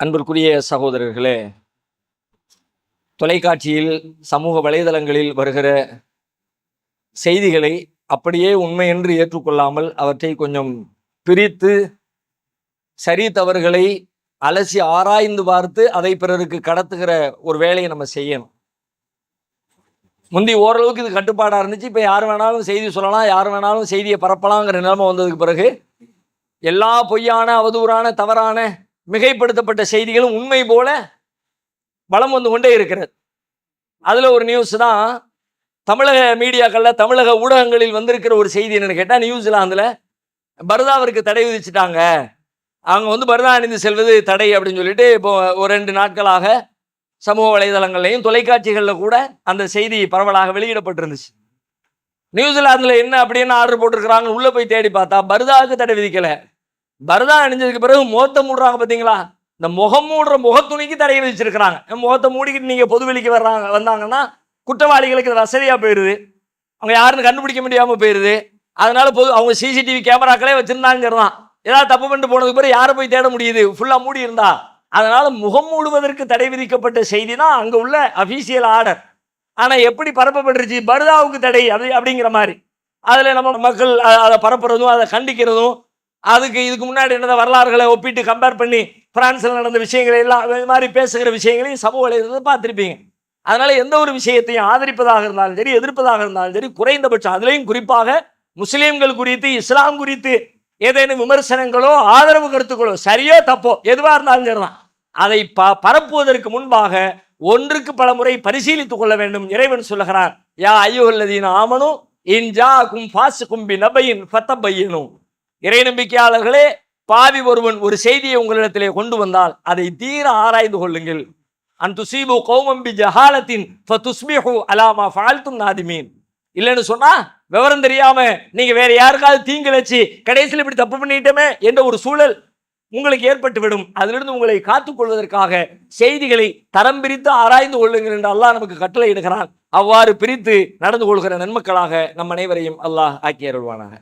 அன்பிற்குரிய சகோதரர்களே தொலைக்காட்சியில் சமூக வலைதளங்களில் வருகிற செய்திகளை அப்படியே உண்மை என்று ஏற்றுக்கொள்ளாமல் அவற்றை கொஞ்சம் பிரித்து சரி தவறுகளை அலசி ஆராய்ந்து பார்த்து அதை பிறருக்கு கடத்துகிற ஒரு வேலையை நம்ம செய்யணும். முந்தி ஓரளவுக்கு இது கட்டுப்பாடாக இருந்துச்சு இப்போ யார் வேணாலும் செய்தி சொல்லலாம் யார் வேணாலும் செய்தியை பரப்பலாங்கிற நிலைமை வந்ததுக்கு பிறகு எல்லா பொய்யான அவதூறான தவறான மிகைப்படுத்தப்பட்ட செய்திகளும் உண்மை போல வளம் வந்து கொண்டே இருக்கிறது. அதில் ஒரு நியூஸ் தான் தமிழக மீடியாக்களில் தமிழக ஊடகங்களில் வந்திருக்கிற ஒரு செய்தி என்னென்னு கேட்டால் நியூசிலாந்தில் பரதாவிற்கு தடை விதிச்சிட்டாங்க. அவங்க வந்து பரதா அணிந்து செல்வது தடை அப்படின்னு சொல்லிட்டு இப்போ ஒரு ரெண்டு நாட்களாக சமூக வலைதளங்கள்லையும் தொலைக்காட்சிகளில் கூட அந்த செய்தி பரவலாக வெளியிடப்பட்டிருந்துச்சு. நியூசிலாந்தில் என்ன அப்படின்னு ஆர்டர் போட்டிருக்கிறாங்க உள்ளே போய் தேடி பார்த்தா பரதாவுக்கு தடை விதிக்கலை. பரதா அணிஞ்சதுக்கு பிறகு முகத்தை மூடுறாங்க பார்த்தீங்களா? இந்த முகம் மூடுற முகத்துணிக்கு தடையை வச்சிருக்கிறாங்க முகத்தை மூடிக்கிட்டு நீங்கள் பொதுவெளிக்கு வர்றாங்க வந்தாங்கன்னா குற்றவாளிகளுக்கு இது வசதியாக போயிடுது அவங்க யாருன்னு கண்டுபிடிக்க முடியாமல் போயிடுது அதனால பொது அவங்க சிசிடிவி கேமராக்களே வச்சுருந்தாங்கிறதான் ஏதாவது தப்பு பண்ணிட்டு போனதுக்கு பிறகு யாரை போய் தேட முடியுது? ஃபுல்லாக மூடி இருந்தா. அதனால முகம் மூடுவதற்கு தடை விதிக்கப்பட்ட செய்தி தான் அங்கே உள்ள அஃபீஷியல் ஆர்டர் ஆனால் எப்படி பரப்பப்பட்டுருச்சு? பர்தாவுக்கு தடை அப்படி அப்படிங்கிற மாதிரி. அதில் நம்ம மக்கள் அதை பரப்புறதும் அதை கண்டிக்கிறதும் அதுக்கு இதுக்கு முன்னாடி நடந்த வரலாறுகளை ஒப்பிட்டு கம்பேர் பண்ணி பிரான்ஸில் நடந்த விஷயங்களை எல்லாம் இது மாதிரி பேசுகிற விஷயங்களையும் சமூக வலைதளத்தில் பார்த்துருப்பீங்க. அதனால் எந்த ஒரு விஷயத்தையும் ஆதரிப்பதாக இருந்தாலும் சரி எதிர்ப்பதாக இருந்தாலும் சரி குறைந்தபட்சம் அதுலேயும் குறிப்பாக முஸ்லீம்கள் குறித்து இஸ்லாம் குறித்து ஏதேனும் விமர்சனங்களோ ஆதரவு கருத்துக்களோ சரியோ தப்போ எதுவாக இருந்தாலும் சரிதான். அதை ப பரப்புவதற்கு முன்பாக ஒன்றுக்கு பல முறை பரிசீலித்துக் கொள்ள வேண்டும் இறைவன் சொல்லுகிறார் யா ஐயோல்லதீன் ஆமனும் இன்ஜா கும் ஃபாசு கும்பி நபையின் ஃபத்தபையனும் இறை நம்பிக்கையாளர்களே பாவி ஒருவன் ஒரு செய்தியை உங்களிடத்திலே கொண்டு வந்தால் அதை தீர ஆராய்ந்து கொள்ளுங்கள். அன் துசீபு கௌமம்பி ஜஹாலத்தின் ஃபதுஸ்பிஹு அலாமா ஃபால்தும் நாதிமீன். இல்லைன்னு சொன்னா விவரம் தெரியாம நீங்க வேற யாருக்காவது தீங்கு வச்சு கடைசியில் இப்படி தப்பு பண்ணிட்டோமே என்ற ஒரு சூழல் உங்களுக்கு ஏற்பட்டுவிடும். அதிலிருந்து உங்களை காத்துக்கொள்வதற்காக செய்திகளை தரம் பிரித்து ஆராய்ந்து கொள்ளுங்கள் என்று அல்லாஹ் நமக்கு கட்டளை இடுகிறான் அவ்வாறு பிரித்து நடந்து கொள்கிற நன்மக்களாக நம் அனைவரையும் அல்லாஹ் ஆக்கி அருள்வானாக.